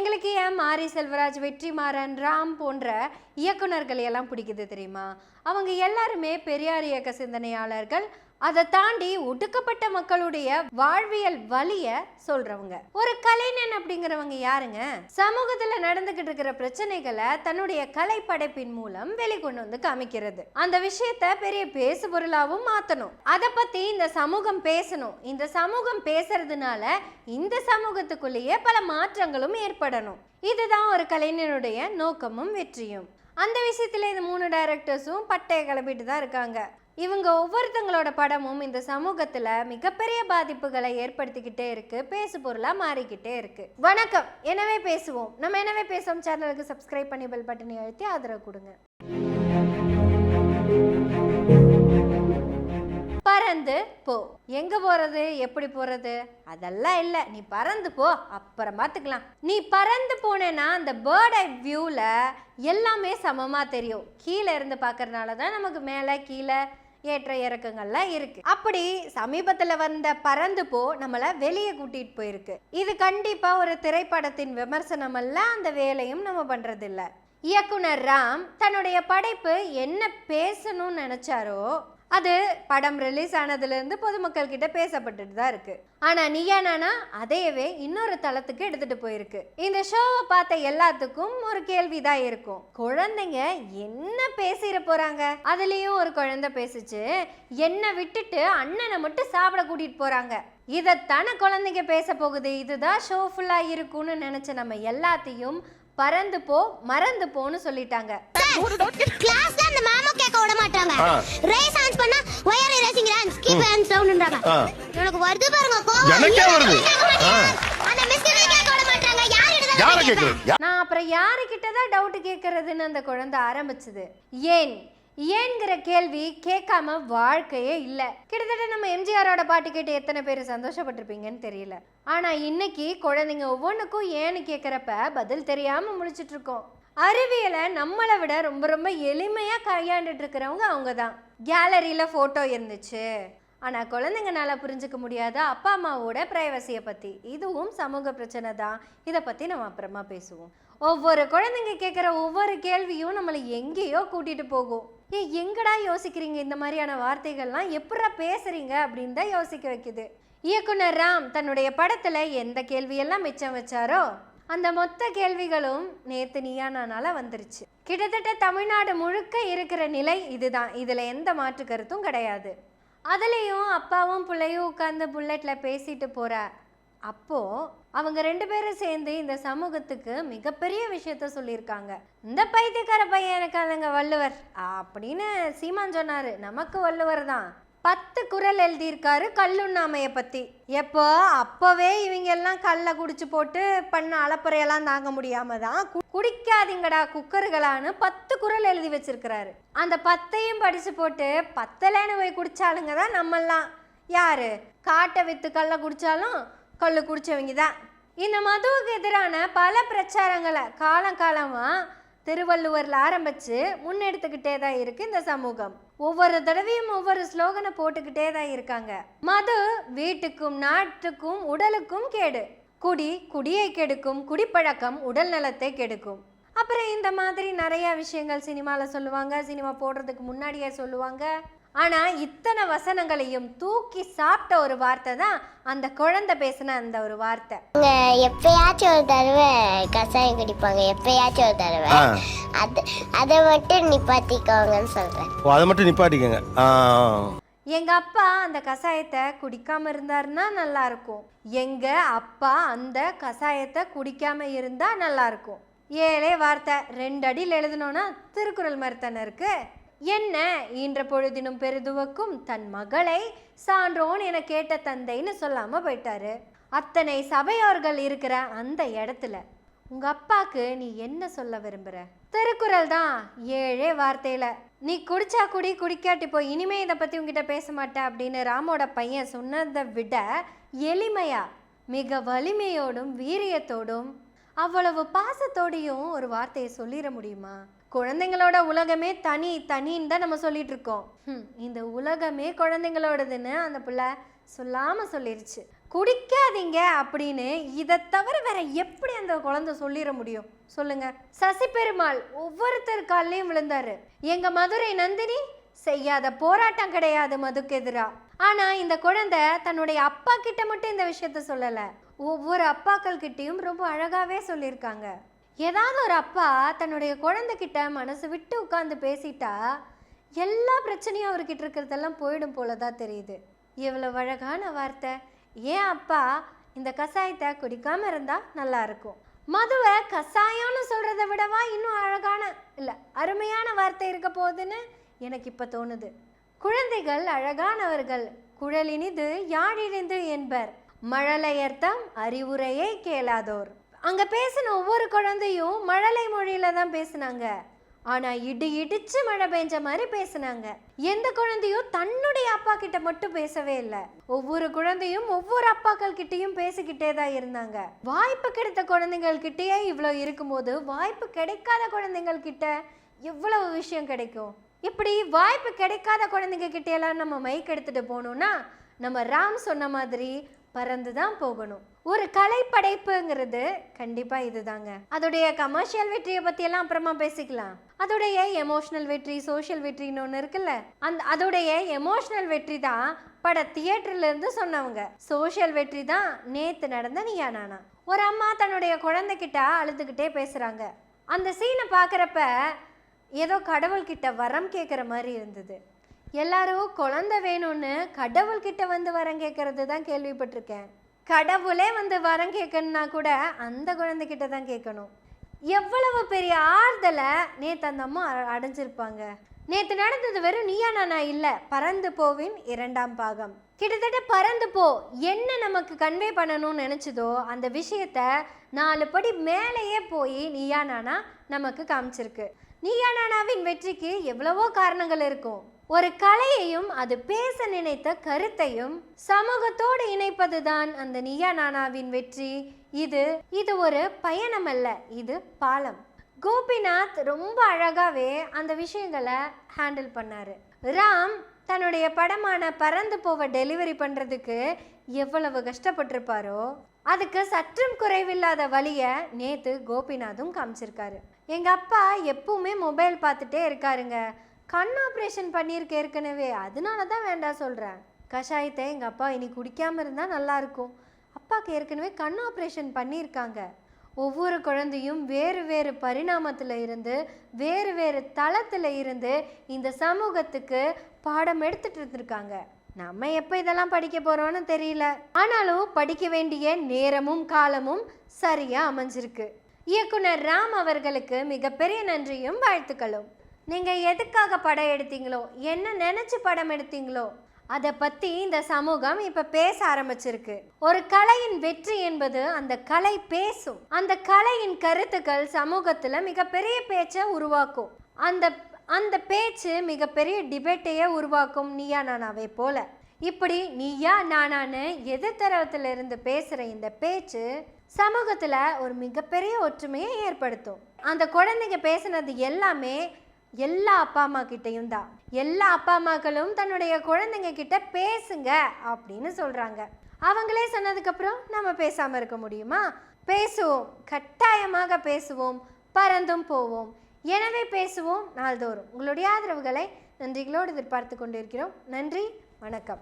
எங்களுக்கு ஏன் மாரி செல்வராஜ் வெற்றிமாறன் ராம் போன்ற இயக்குனர்களை எல்லாம் பிடிக்குது தெரியுமா? அவங்க எல்லாருமே பெரியார் இயக்க சிந்தனையாளர்கள். அதை தாண்டி ஒடுக்கப்பட்ட மக்களுடைய வாழ்வியல் வலிய சொல்றவங்க. ஒரு கலைஞன் அப்படிங்கிறவங்க யாருங்க? சமூகத்துல நடந்துகிட்டு இருக்கிற பிரச்சனைகளை தன்னுடைய கலை படைப்பின் மூலம் வெளிக்கொண்டு வந்து காமிக்கிறது. அந்த விஷயத்த பெரிய பேசு பொருளாவும் மாத்தணும். அதை பத்தி இந்த சமூகம் பேசணும். இந்த சமூகம் பேசுறதுனால இந்த சமூகத்துக்குள்ளேயே பல மாற்றங்களும் ஏற்படணும். இதுதான் ஒரு கலைஞனுடைய நோக்கமும் வெற்றியும். அந்த விஷயத்துல இந்த மூணு டைரக்டர்ஸும் பட்டையை கிளப்பிட்டு தான் இருக்காங்க. இவங்க ஒவ்வொருத்தங்களோட படமும் இந்த சமூகத்துல மிகப்பெரிய பாதிப்புகளை ஏற்படுத்திக்கிட்டே இருக்கு. பேசு பொருளா மாறிக்கிட்டே இருக்கு. வணக்கம். எனவே பேசுவோம். நம்ம எனவே பேசுவோம்? சேனலுக்கு சப்ஸ்கிரைப் பண்ணி பெல் பட்டனை அழுத்தி ஆதரவு கொடுங்க. போ. எங்க போறது? எப்படி போறது? அதெல்லாம் இல்ல. நீ பறந்து போ. அப்புறம் பார்த்துக்கலாம் நீ பறந்து போனேன்னா அந்த பேர்ட் ஐ வியூல எல்லாமே சமமா தெரியும். கீழே இருந்து பார்க்கறதுனால தான் நமக்கு மேலே கீழே ஏற்ற இறக்கங்கள்லாம் இருக்கு. அப்படி சமீபத்துல வந்த பறந்து போ நம்மளை வெளியே கூட்டிட்டு போயிருக்கு. இது கண்டிப்பா ஒரு திரைப்படத்தின் விமர்சனம் அல்ல. அந்த வேலையும் நம்ம பண்றது இயக்குனர் ராம் தன்னுடைய படைப்பு என்ன பேசணும்னு நினைச்சாரோ அது படம் ரிலீஸ் ஆனதுலேருந்து பொதுமக்கள் கிட்ட பேசப்பட்டுட்டு தான் இருக்கு. ஆனா நீயா நானா அதையவே இன்னொரு தளத்துக்கு எடுத்துட்டு போயிருக்கு. இந்த ஷோவை பார்த்த எல்லாத்துக்கும் ஒரு கேள்விதான் இருக்கும். குழந்தைங்க என்ன பேசிட போறாங்க? அதுலயும் ஒரு குழந்தை பேசுச்சு. என்னை விட்டுட்டு அண்ணனை மட்டும் சாப்பிட கூட்டிட்டு போறாங்க. இதைத்தானே குழந்தைங்க பேச போகுது. இதுதான் ஷோ ஃபுல்லாக இருக்கும்னு நினச்ச நம்ம எல்லாத்தையும் பறந்து போ மறந்து போன்னு சொல்லிட்டாங்க. கிளாஸ்ல அந்த மேமோ கேட்க விட மாட்டாங்க. ரேஸ் ஆன் பண்ணா wire racing runs keep hands டவுன்ன்றாங்க. எனக்கு வருது பாருங்க கோவம். எனக்கே வருது. அந்த மிஸ்டரே கேட்க விட மாட்டாங்க. யார் யார. கேக்குறது நான் அப்புறம் யாருக்கிட்ட தான் டவுட் கேட்கறதுன்னு அந்த குழந்தை ஆரம்பிச்சது. ஏன்? ஏன்கிற கேள்வி கேட்காம வாழ்க்கையே இல்லை. கிட்டத்தட்ட நம்ம எம்ஜிஆரோட பாட்டு கேட்டு எத்தனை பேர் சந்தோஷப்பட்டிருப்பீங்கன்னு தெரியல. ஆனால் இன்னைக்கு குழந்தைங்க ஒவ்வொன்றுக்கும் ஏன்னு கேட்குறப்ப பதில் தெரியாமல் முழிச்சிட்டு இருக்கோம் அறிவியலை நம்மளை விட ரொம்ப ரொம்ப எளிமையாக கையாண்டுட்டு இருக்கிறவங்க அவங்க தான் கேலரியில் ஃபோட்டோ இருந்துச்சு. ஆனால் குழந்தைங்கனால புரிஞ்சுக்க முடியாத அப்பா அம்மாவோட பிரைவசியை பற்றி இதுவும் சமூக பிரச்சனை தான். இதை பற்றி நம்ம அப்புறமா பேசுவோம். ஒவ்வொரு குழந்தைங்க கேட்குற ஒவ்வொரு கேள்வியும் நம்மளை எங்கேயோ கூட்டிகிட்டு போகும். ஏ எங்கடா யோசிக்கிறீங்க? இந்த மாதிரியான வார்த்தைகள்லாம் எப்படா பேசுகிறீங்க அப்படின்னு தான் யோசிக்க வைக்குது. இயக்குனர் ராம் தன்னுடைய படத்தில் எந்த கேள்வியெல்லாம் மிச்சம் வச்சாரோ அந்த மொத்த கேள்விகளும் நேற்று நீயா வந்துருச்சு. கிட்டத்தட்ட தமிழ்நாடு முழுக்க இருக்கிற நிலை இதுதான். இதில் எந்த மாற்று கருத்தும் கிடையாது. அதுலேயும் அப்பாவும் பிள்ளையும் உட்காந்து புல்லட்டில் பேசிட்டு போகிற அப்போ அவங்க ரெண்டு பேரும் சேர்ந்து இந்த சமூகத்துக்கு மிகப்பெரிய விஷயத்த சொல்லியிருக்காங்க. இந்த பைத்தியக்கார பையன் எனக்கு அதுங்க வள்ளுவர். அப்படின்னு சீமான் சொன்னார். நமக்கு வள்ளுவர் தான். பத்து குரல் எழுதியிருக்காரு கல்லுண்ணாமையை பற்றி எப்போ? அப்போவே இவங்க எல்லாம் கல்லை குடிச்சு போட்டு பண்ண அலப்பறையெல்லாம் தாங்க முடியாம தான் கு- குடிக்காதீங்கடா குக்கர்களான்னு பத்து குரல் எழுதி வச்சிருக்கிறாரு. அந்த பத்தையும் படிச்சு போட்டு பத்தலைன்னு போய் குடிச்சாலுங்க தான் நம்மெல்லாம். யாரு? காட்டை வித்து கல்லை குடிச்சாலும் கல் குடிச்சவங்க தான். இந்த மதுவுக்கு எதிரான பல பிரச்சாரங்களை காலம் காலமாக திருவள்ளுவரில் ஆரம்பித்து முன்னெடுத்துக்கிட்டே தான் இருக்குது இந்த சமூகம். ஒவ்வொரு தடவையும் ஒவ்வொரு ஸ்லோகனை போட்டுக்கிட்டே தான் இருக்காங்க. மது வீட்டுக்கும் நாட்டுக்கும் உடலுக்கும் கேடு. குடி குடியை கெடுக்கும் குடிப்பழக்கம் உடல் நலத்தை கெடுக்கும். அப்புறம் இந்த மாதிரி நிறைய விஷயங்கள் சினிமாவில் சொல்லுவாங்க. சினிமா போடுறதுக்கு முன்னாடியே சொல்லுவாங்க. ஆனால் இத்தனை வசனங்களையும் தூக்கி சாப்பிட்ட ஒரு வார்த்தை தான் அந்த குழந்தை பேசின அந்த ஒரு வார்த்தை. எப்பயாச்சும் ஒரு தடவை கசாயம் குடிப்பாங்க எப்பயாச்சும் ஒரு தடவை. அது அதை மட்டும் நிப்பாட்டிக்கோங்கன்னு சொல்றேன். ஓ அதை மட்டும் நிப்பாட்டிக்கங்க. எங்க அப்பா அந்த கஷாயத்தை குடிக்காம இருந்தாருன்னா நல்லா இருக்கும். எங்க அப்பா அந்த கஷாயத்தை குடிக்காம இருந்தா நல்லா இருக்கும். ஏழே வார்த்தை ரெண்டு அடியில் எழுதணும்னா திருக்குறள் மாதிரி தானே இருக்கு. என்ன? ஈன்ற பொழுதினும் பெருதுவக்கும் தன் மகளை சான்றோன் என கேட்ட தந்தைன்னு சொல்லாம போயிட்டாரு. அத்தனை சபையோர்கள் இருக்கிற அந்த இடத்துல உங்க அப்பாக்கு நீ என்ன சொல்ல விரும்புற? திருக்குறள் தான் ஏழே வார்த்தையில. நீ குடிச்சா குடி குடிக்காட்டி போய் இனிமே இதை பத்தி உங்ககிட்ட பேச மாட்டேன் அப்படின்னு ராமோட பையன் சொன்னதை விட எளிமையா மிக வலிமையோடும் வீரியத்தோடும் அவ்வளவு பாசத்தோடையும் ஒரு வார்த்தையை சொல்லிட முடியுமா? குழந்தைங்களோட உலகமே தனி தனின்னு தான் நம்ம சொல்லிட்டு இருக்கோம். இந்த உலகமே குழந்தைங்களோடதுன்னு அந்த பிள்ளை சொல்லாம சொல்லிருச்சு. குடிக்காதீங்க அப்படின்னு இதை தவிர வேற எப்படி அந்த குழந்தை சொல்லிட முடியும்? சொல்லுங்க. சசி பெருமாள் ஒவ்வொருத்தர் காலையும் விழுந்தாரு. எங்க மதுரை நந்தினி செய்யாத போராட்டம் கிடையாது மதுக்கு எதிரா ஆனா இந்த குழந்தை தன்னுடைய அப்பா கிட்ட மட்டும் இந்த விஷயத்த சொல்லல. ஒவ்வொரு அப்பாக்கள்கிட்டயும் ரொம்ப அழகாகவே சொல்லியிருக்காங்க. ஏதாவது ஒரு அப்பா தன்னுடைய குழந்தைகிட்ட மனசு விட்டு உட்காந்து பேசிட்டா எல்லா பிரச்சனையும் அவர்கிட்ட இருக்கிறதெல்லாம் போயிடும் போல தான் தெரியுது. இவ்வளோ அழகான வார்த்தை. ஏன் அப்பா இந்த கசாயத்தை குடிக்காமல் இருந்தால் நல்லா இருக்கும்? மதுவை கசாயம்னு சொல்கிறத விடவா இன்னும் அழகான இல்லை அருமையான வார்த்தை இருக்க போகுதுன்னு எனக்கு இப்போ தோணுது. குழந்தைகள் அழகானவர்கள் குழலினிது யாழினிது என்பர். மழலையர்த்தம் அறிவுரையை கேளாதோர். அங்க பேசின ஒவ்வொரு குழந்தையும் மழலை மொழியில தான் பேசுனாங்க. ஆனா இடி இடிச்சு மழை பெஞ்ச மாதிரி பேசினாங்க. எந்த குழந்தையும் தன்னுடைய அப்பா கிட்ட மட்டும் பேசவே இல்லை. ஒவ்வொரு குழந்தையும் ஒவ்வொரு அப்பாக்கள் கிட்டயும் பேசிக்கிட்டே தான் இருந்தாங்க. வாய்ப்பு கிடைத்த குழந்தைகள் கிட்டேயே இவ்வளோ இருக்கும்போது வாய்ப்பு கிடைக்காத குழந்தைகள் கிட்ட எவ்வளவு விஷயம் கிடைக்கும்? இப்படி வாய்ப்பு கிடைக்காத குழந்தைங்க கிட்டேயெல்லாம் நம்ம மைக் எடுத்துட்டு போனோம்னா நம்ம ராம் சொன்ன மாதிரி பறந்து தான் போகணும். ஒரு கலை படைப்புங்கிறது இதுதாங்க. அதோடைய கமர்ஷியல் வெற்றியை பற்றியெல்லாம் அப்புறமா பேசிக்கலாம். அதோடைய எமோஷனல் வெற்றி சோஷியல் வெற்றின்னு ஒன்று இருக்குல்ல அந்த அதோடைய எமோஷனல் வெற்றி தான் பட தியேட்டர்லேருந்து சொன்னவங்க. சோஷியல் வெற்றி தான் நேற்று நடந்த நீயா நானா. ஒரு அம்மா தன்னுடைய குழந்தைகிட்ட அழுதுகிட்டே பேசுகிறாங்க அந்த சீனை பார்க்குறப்ப ஏதோ கடவுள்கிட்ட வரம் கேட்குற மாதிரி இருந்தது. எல்லாரும் குழந்தை வேணும்னு கடவுள்கிட்ட வந்து வரம் கேட்கறது தான் கேள்விப்பட்டிருக்கேன். கடவுளே வந்து வரம் கேட்கணும்னா கூட அந்த குழந்தைகிட்ட தான் கேட்கணும். எவ்வளவு பெரிய ஆறுதலை நேத்து அந்த அம்மா அடைஞ்சிருப்பாங்க. நேத்து நடந்தது வெறும் நீயா நானா இல்ல பறந்து போவின் இரண்டாம் பாகம். கிட்டத்தட்ட பறந்து போ என்ன நமக்கு கன்வே பண்ணணும்னு நினைச்சதோ அந்த விஷயத்த நாலு படி மேலேயே போய் நீயா நானா நமக்கு காமிச்சிருக்கு. நீயா நானாவின் வெற்றிக்கு எவ்வளவோ காரணங்கள் இருக்கும். ஒரு கலையையும் அது பேச நினைத்த கருத்தையும் சமூகத்தோடு இணைப்பதுதான் அந்த நீயா நானாவின் வெற்றி. இது இது ஒரு பயணம் அல்ல இது பாலம். கோபிநாத் ரொம்ப அழகாவே அந்த விஷயங்களை ஹேண்டில் பண்ணாரு. ராம் தன்னுடைய படமான பறந்து போவ டெலிவரி பண்றதுக்கு எவ்வளவு கஷ்டப்பட்டிருப்பாரோ அதுக்கு சற்றும் குறைவில்லாத வழியை நேத்து கோபிநாத்தும் காமிச்சிருக்காரு. எங்க அப்பா எப்பவுமே மொபைல் பார்த்துட்டே இருக்காருங்க. கண் ஆப்ரேஷன் பண்ணியிருக்க ஏற்கனவே. அதனால தான் வேண்டாம் சொல்கிறேன் கஷாயத்தை எங்கள் அப்பா இனி குடிக்காமல் இருந்தால் நல்லாயிருக்கும் அப்பாவுக்கு ஏற்கனவே கண் ஆப்ரேஷன் பண்ணியிருக்காங்க. ஒவ்வொரு குழந்தையும் வேறு வேறு பரிணாமத்தில் இருந்து வேறு வேறு தளத்தில் இருந்து இந்த சமூகத்துக்கு பாடம் எடுத்துட்டு இருந்திருக்காங்க. நம்ம எப்போ இதெல்லாம் படிக்க போகிறோன்னு தெரியல. ஆனாலும் படிக்க வேண்டிய நேரமும் காலமும் சரியாக அமைஞ்சிருக்கு. இயக்குனர் ராம் அவர்களுக்கு மிகப்பெரிய நன்றியும் வாழ்த்துக்களும். நீங்கள் எதுக்காக படம் எடுத்தீங்களோ? என்ன நினச்சி படம் எடுத்தீங்களோ? அதை பற்றி இந்த சமூகம் இப்போ பேச ஆரம்பிச்சிருக்கு. ஒரு கலையின் வெற்றி என்பது அந்த கலை பேசும். அந்த கலையின் கருத்துக்கள் சமூகத்தில் மிகப்பெரிய பேச்சை உருவாக்கும். அந்த அந்த பேச்சு மிகப்பெரிய டிபேட்டையே உருவாக்கும் நீயா நானாவே போல. இப்படி நீயா நானான்னு எதிர்த்தரவத்தில் இருந்து பேசுகிற இந்த பேச்சு சமூகத்தில் ஒரு மிகப்பெரிய ஒற்றுமையை ஏற்படுத்தும். அந்த குழந்தைங்க பேசுனது எல்லாமே எல்லா அப்பா அம்மா கிட்டேயும் தான். எல்லா அப்பா அம்மாக்களும் தன்னுடைய குழந்தைங்க கிட்ட பேசுங்க அப்படின்னு சொல்றாங்க. அவங்களே சொன்னதுக்கப்புறம் நம்ம பேசாம இருக்க முடியுமா? பேசுவோம். கட்டாயமாக பேசுவோம். பறந்தும் போவோம். எனவே பேசுவோம் நாள்தோறும். உங்களுடைய ஆதரவுகளை நன்றிகளோடு எதிர்பார்த்து கொண்டிருக்கிறோம். நன்றி. வணக்கம்.